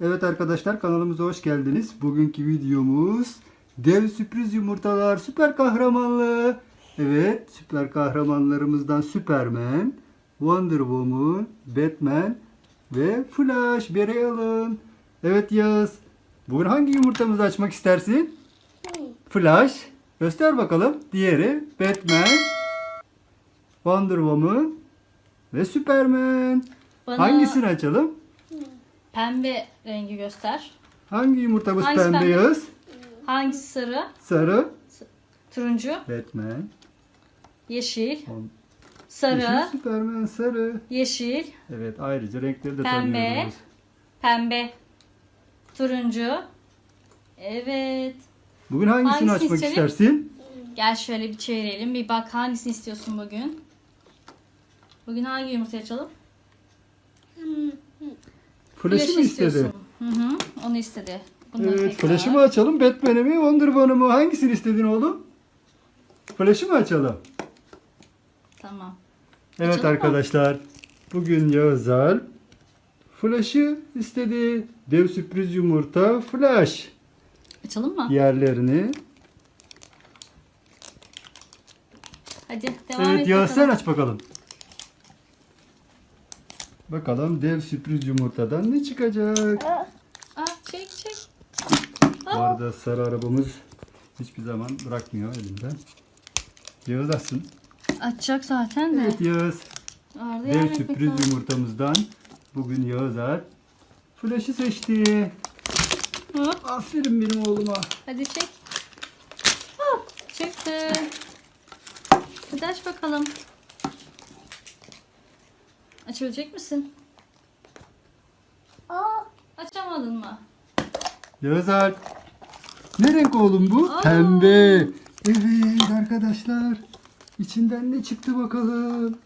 Evet arkadaşlar kanalımıza hoş geldiniz. Bugünkü videomuz dev sürpriz yumurtalar süper kahramanlığı. Evet süper kahramanlarımızdan Superman, Wonder Woman, Batman ve Flash, Barry Allen. Evet Yağız. Bugün hangi yumurtamızı açmak istersin? Flash. Göster bakalım. Diğeri Batman, Wonder Woman ve Superman. Bana Hangisini açalım? Pembe rengi göster. Hangi yumurtamız Hangisi pembe pembe? Yağız? Hangisi sarı? Sarı. Turuncu, Batman. yeşil, On- sarı, Yeşil Superman sarı. yeşil, Evet ayrıca renkleri de Pembe. tanıyoruz. pembe, turuncu. Evet. Bugün hangisini Hangisini açmak isteyelim? istersin? Gel şöyle bir çevirelim. Bir bak hangisini istiyorsun bugün? Bugün hangi yumurta açalım? Flash'ı mı istedi? Hı hı. Onu istedi. Bunları Evet tekrar- Flash'ı mı açalım Batman'i mi Wonder Woman'ı mı? Hangisini istedin oğlum? Flash'ı mı açalım? Tamam. Evet Açalım mı? arkadaşlar. Bugün Yağızal Flash'ı istedi. Dev sürpriz yumurta Flash. Açalım mı? Yerlerini. Hadi devam Evet et Yağız sen aç bakalım. Bakalım dev sürpriz yumurtadan ne çıkacak? Aa, çek çek. Bu arada sarı arabamız hiçbir zaman bırakmıyor elinden. Yağız açsın. Açacak zaten de. Evet Yağız. Arada Dev yardım etmek sürpriz lazım. yumurtamızdan bugün Yağız Alp Flash'ı seçti. Hop. Aferin benim oğluma. Hadi çek. Hop, çıktı. Hadi aç bakalım. Açabilecek misin? Açamadın mı? Yağız Alp. Ne renk oğlum bu? Aa. Pembe. Evet arkadaşlar. İçinden ne çıktı bakalım.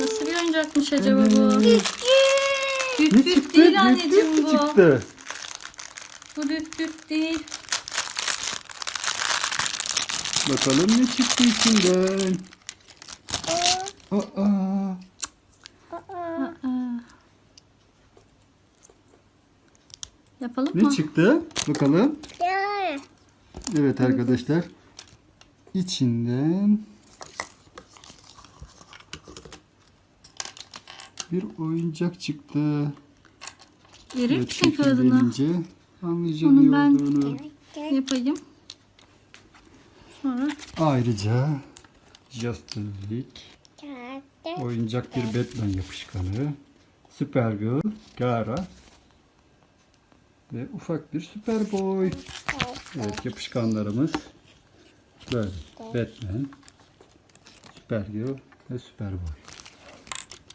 Nasıl bir oyuncakmış acaba bu? Düt Ne çıktı? değil Düt anneciğim düt bu. çıktı. Bu düt düt değil. Bakalım ne çıktı içinden. Aa. Aa. Yapalım Ne mı? çıktı? Bakalım. Evet arkadaşlar. İçinden bir oyuncak çıktı. Verir Evet, kağıdını? gelince anlayacağım Onu ben- olduğunu. Yapayım. Sonra Ayrıca Justice League oyuncak bir Batman yapışkanı. Supergirl, Gara ve ufak bir Superboy. Evet yapışkanlarımız böyle. Batman, Supergirl ve Superboy.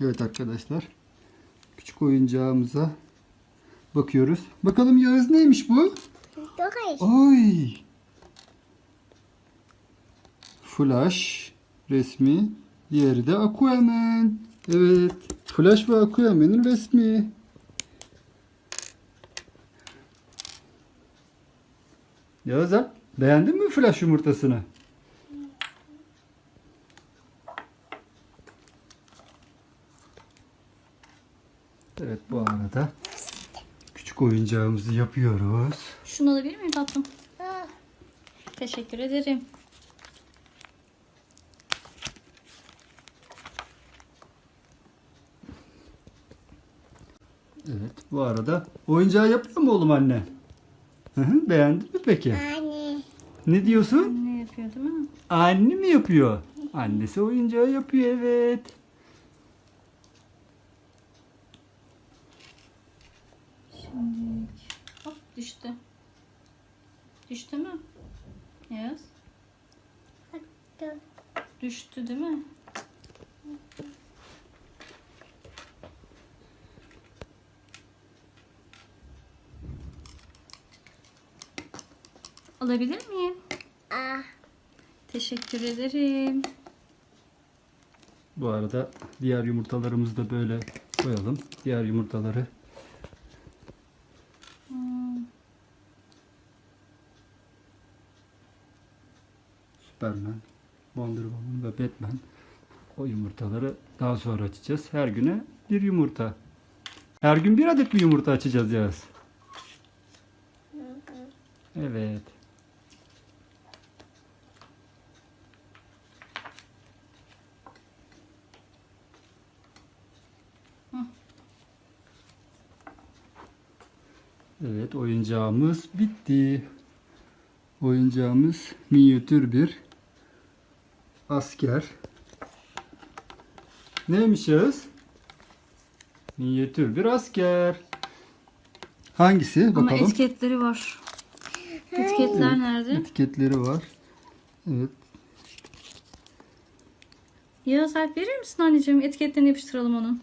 Evet arkadaşlar. Küçük oyuncağımıza bakıyoruz. Bakalım Yağız neymiş bu? Oy. Flash resmi. Diğeri de Aquaman. Evet. Flash ve Aquaman'ın resmi. Yağız Alp, beğendin mi Flash yumurtasını? Evet bu arada küçük oyuncağımızı yapıyoruz. şunu alabilir miyim tatlım? Teşekkür ederim. Evet bu arada oyuncağı yapıyor mu oğlum anne? Hı hı, Beğendin mi peki? Ne diyorsun? Ne yapıyor değil mi? Anne mi yapıyor? Annesi oyuncağı yapıyor evet. Şimdi hop düştü. Düştü mü? Yes. Düştü değil mi? Alabilir miyim? Teşekkür ederim. Bu arada diğer yumurtalarımızı da böyle koyalım. Diğer yumurtaları Hmm, Superman, Wonder Woman ve Batman o yumurtaları daha sonra açacağız. Her güne bir yumurta. Her gün bir adet mi yumurta açacağız Yağız? Evet. Evet oyuncağımız bitti. Oyuncağımız minyatür bir asker. Neymiş Yağız? Minyatür bir asker. Hangisi? Ama Bakalım. etiketleri var. Etiketler nerede? Etiketleri var. Evet. Ya Alp verir misin anneciğim? Etiketlerini yapıştıralım onun.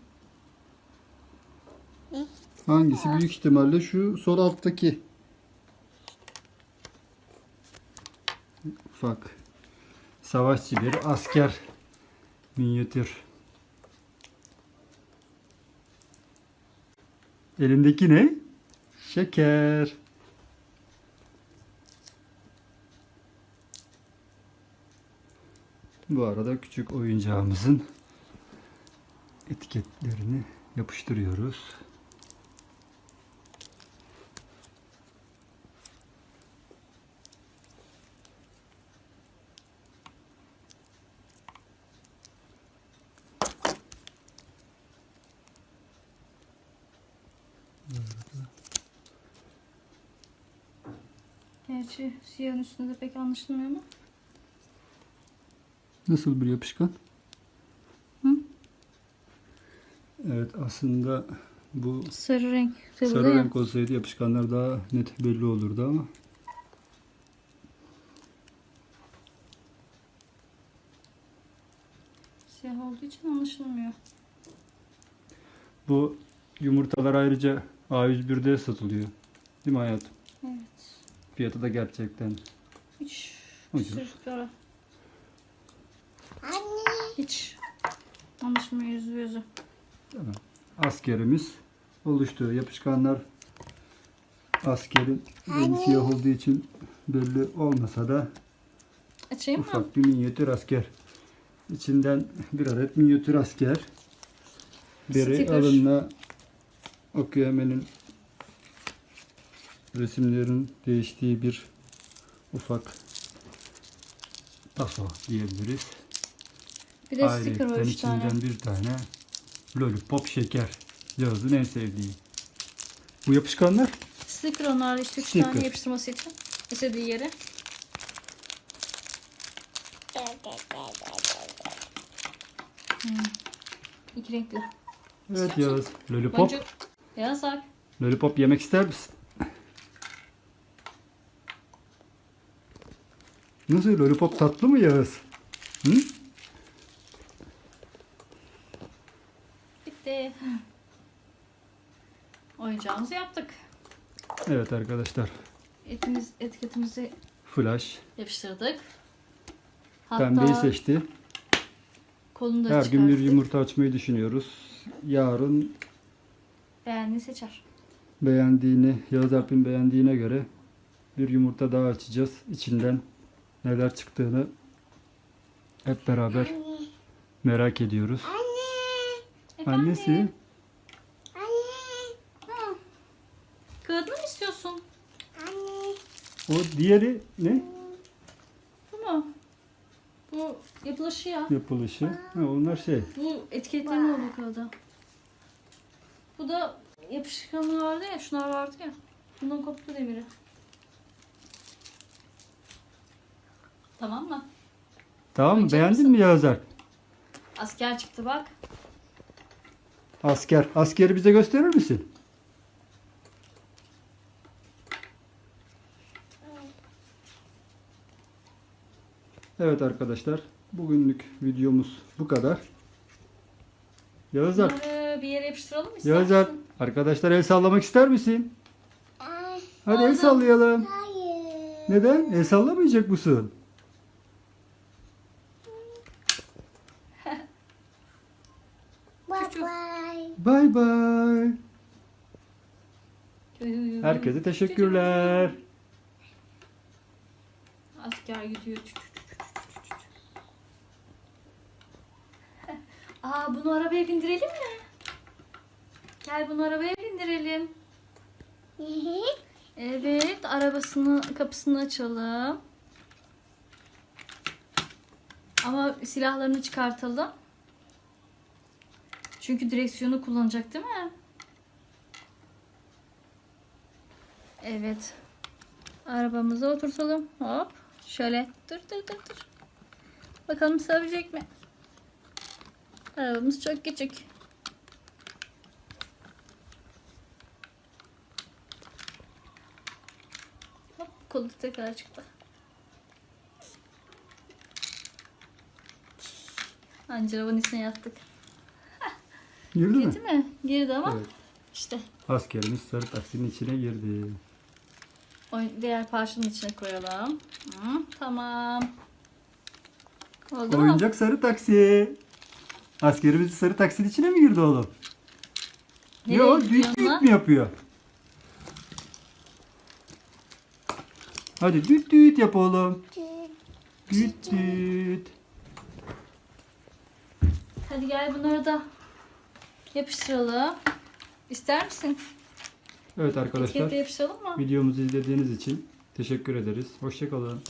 Hangisi? Büyük ihtimalle şu sol alttaki. Ufak. Savaşçı bir asker. Minyatür. Elindeki ne? Şeker. Bu arada küçük oyuncağımızın etiketlerini yapıştırıyoruz. Gerçi siyahın üstünde de pek anlaşılmıyor ama. Nasıl bir yapışkan? Hı? Evet aslında bu Sarı renk. Sarı, renk olsaydı yapışkanlar daha net belli olurdu ama Siyah olduğu için anlaşılmıyor. bu yumurtalar ayrıca A101'de satılıyor. Değil mi hayatım? Evet. Fiyatı da gerçekten Hiç Ucuz. sırtlara. Hiç anlaşılmıyor yüzü yüzü. Tamam. Askerimiz oluştu. Yapışkanlar askerin rengi siyah olduğu için belli olmasa da Açayım mı? ufak bir minyatür asker. İçinden bir adet minyatür asker. Biri Sticker. alınla okuyemenin resimlerin değiştiği bir ufak taso diyebiliriz. Bir de sticker var 3 tane. içinden bir tane lollipop şeker. Yağız'ın en sevdiği. Bu yapışkanlar Sticker onlar işte 3 Sticker. tane yapıştırması için. İstediği yere. Hmm. İki renkli. Evet Yağız. Lollipop. Boncuk. Yağız Alp. Lollipop yemek ister misin? Nasıl lollipop tatlı mı Yağız? Hı? Bitti. Oyuncağımızı yaptık. Evet arkadaşlar. Etimiz, etiketimizi Flash. yapıştırdık. Pembeyi Hatta seçti. kolunu da Her gün bir çıkarttık. yumurta açmayı düşünüyoruz. Yarın Beğendiğini seçer. beğendiğini, Yağız Alp'in beğendiğine göre bir yumurta daha açacağız. İçinden neler çıktığını hep beraber merak ediyoruz. Efendim? Annesi Hı. Kağıdını mı istiyorsun? o diğeri ne? Bu mu? Bu yapılışı ya. Yapılışı. Ha, onlar şey. Bu etiketlerin olduğu kağıda. Bu da yapışkanı vardı ya, şunlar vardı ya. Bundan koptu demiri. Tamam mı? Tamam mı? Beğendin mi Alp? Asker çıktı bak. Asker. Askeri bize gösterir misin? Evet arkadaşlar. Bugünlük videomuz bu kadar. Alp. Bunları bir yere yapıştıralım mı? ister misin? Arkadaşlar el sallamak ister misin? Hadi el sallayalım. Hayır. Neden? El sallamayacak mısın? Bay bay. Herkese teşekkürler. Asker gidiyor. Aa bunu arabaya bindirelim mi? Gel bunu arabaya bindirelim. Evet, arabasını kapısını açalım. Ama silahlarını çıkartalım. Çünkü direksiyonu kullanacak değil mi? Evet. Arabamıza oturtalım. Hop. Şöyle. Dur dur dur dur. Bakalım sığabilecek mi? Arabamız çok küçük. Hop kolu tekrar çıktı. Anca arabanın içine yattık. Girdi mi? Girdi mi? Girdi ama Evet. işte Askerimiz sarı taksinin içine girdi. o diğer parçanın içine koyalım. Hı, tamam. Oldu mu? Oyuncak sarı taksi. Askerimiz sarı taksinin içine mi girdi oğlum? Nereye Ne o? gidiyor Düt düt lan? mü yapıyor? Hadi düt düt yap oğlum. Düt düt. Hadi gel bunları da yapıştıralım. İster misin? Evet arkadaşlar Etiketle yapıştıralım mı? videomuzu izlediğiniz için teşekkür ederiz. Hoşçakalın.